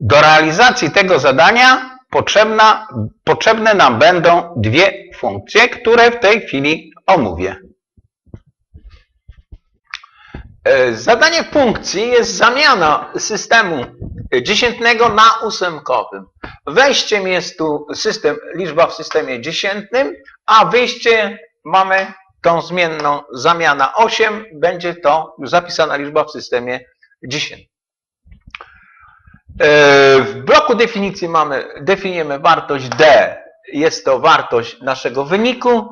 Do realizacji tego zadania potrzebna, potrzebne nam będą dwie funkcje, które w tej chwili omówię. E, Zadanie funkcji jest zamiana systemu dziesiętnego na ósemkowym. Wejściem jest tu system, liczba w systemie dziesiętnym, a wyjście mamy tą zmienną zamiana 8, będzie to zapisana liczba w systemie dziesiętnym. E, W bloku definicji mamy, definiujemy wartość D. Jest to wartość naszego wyniku,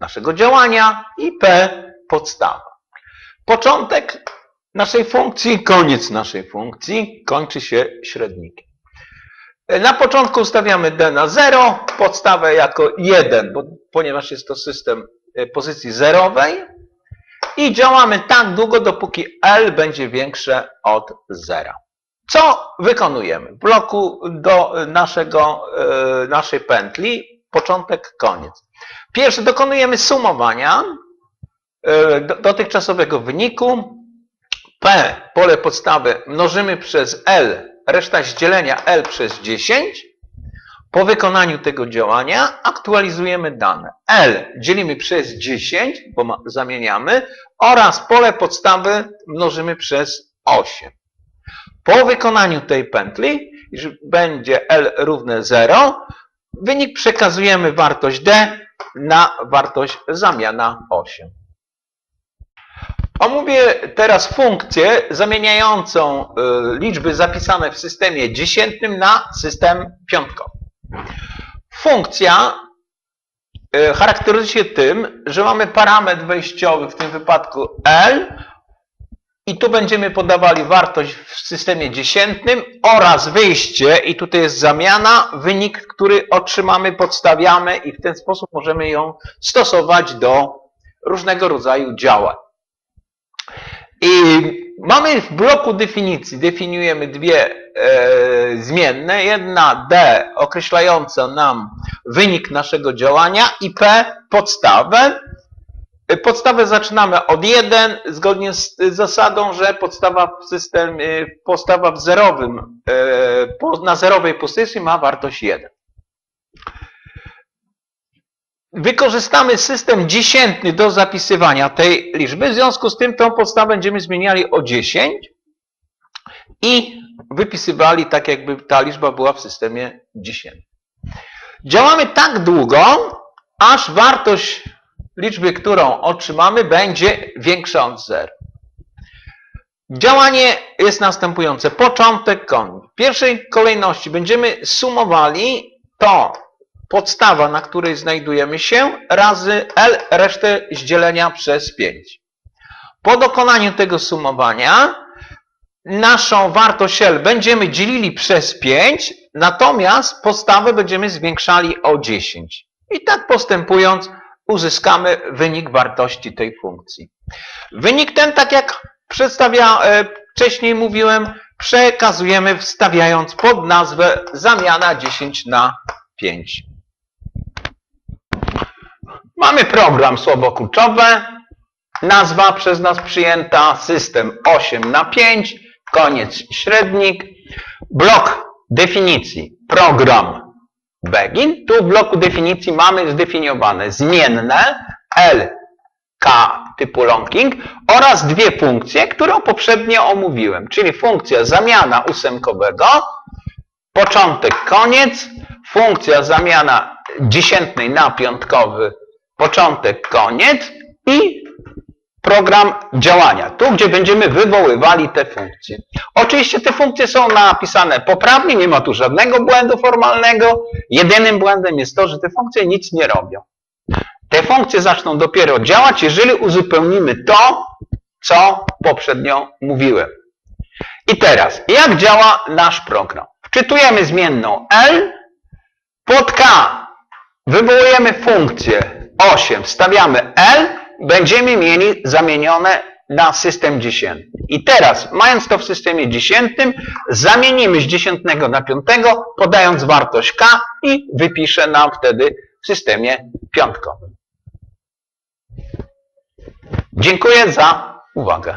naszego działania i P podstawa. Początek naszej funkcji, koniec naszej funkcji kończy się średnikiem. Na początku ustawiamy D na 0, podstawę jako 1, bo, ponieważ jest to system e, pozycji zerowej i działamy tak długo, dopóki L będzie większe od 0. Co wykonujemy? W bloku do naszego, e, naszej pętli początek, koniec. Pierwsze dokonujemy sumowania e, do- dotychczasowego wyniku. P, pole podstawy, mnożymy przez L, reszta z dzielenia L przez 10. Po wykonaniu tego działania aktualizujemy dane. L dzielimy przez 10, bo zamieniamy, oraz pole podstawy mnożymy przez 8. Po wykonaniu tej pętli, będzie L równe 0, wynik przekazujemy wartość D na wartość zamiana 8. Omówię teraz funkcję zamieniającą y, liczby zapisane w systemie dziesiętnym na system piątkowy. Funkcja y, charakteryzuje się tym, że mamy parametr wejściowy, w tym wypadku L, i tu będziemy podawali wartość w systemie dziesiętnym oraz wyjście, i tutaj jest zamiana, wynik, który otrzymamy, podstawiamy i w ten sposób możemy ją stosować do różnego rodzaju działań. I mamy w bloku definicji, definiujemy dwie e, zmienne. Jedna D określająca nam wynik naszego działania i P podstawę. E, Podstawę zaczynamy od 1, zgodnie z e, zasadą, że podstawa w systemie, podstawa w zerowym, na zerowej pozycji ma wartość 1. Wykorzystamy system dziesiętny do zapisywania tej liczby. W związku z tym tą podstawę będziemy zmieniali o 10 i wypisywali tak, jakby ta liczba była w systemie dziesiętnym. Działamy tak długo, aż wartość liczby, którą otrzymamy, będzie większa od 0. Działanie jest następujące. Początek, koniec. W pierwszej kolejności będziemy sumowali to podstawa, na której znajdujemy się, razy L, resztę z dzielenia przez 5. Po dokonaniu tego sumowania naszą wartość L będziemy dzielili przez 5, natomiast podstawę będziemy zwiększali o 10. I tak postępując uzyskamy wynik wartości tej funkcji. Wynik ten, tak jak przedstawia, e, wcześniej mówiłem, przekazujemy wstawiając pod nazwę zamiana 10 na 5. Mamy program słowo kluczowe, nazwa przez nas przyjęta, system 8 na 5, koniec średnik, blok definicji, program begin. Tu w bloku definicji mamy zdefiniowane zmienne L, K typu longing oraz dwie funkcje, które poprzednio omówiłem, czyli funkcja zamiana ósemkowego, początek, koniec, funkcja zamiana dziesiętnej na piątkowy, początek, koniec i program działania, tu gdzie będziemy wywoływali te funkcje. Oczywiście te funkcje są napisane poprawnie, nie ma tu żadnego błędu formalnego. Jedynym błędem jest to, że te funkcje nic nie robią. Te funkcje zaczną dopiero działać, jeżeli uzupełnimy to, co poprzednio mówiłem. I teraz, jak działa nasz program? Wczytujemy zmienną L, pod K wywołujemy funkcję 8, wstawiamy L, będziemy mieli zamienione na system dziesiętny. I teraz, mając to w systemie dziesiętnym, zamienimy z dziesiętnego na piątego, podając wartość K i wypisze nam wtedy w systemie piątkowym. Dziękuję za uwagę.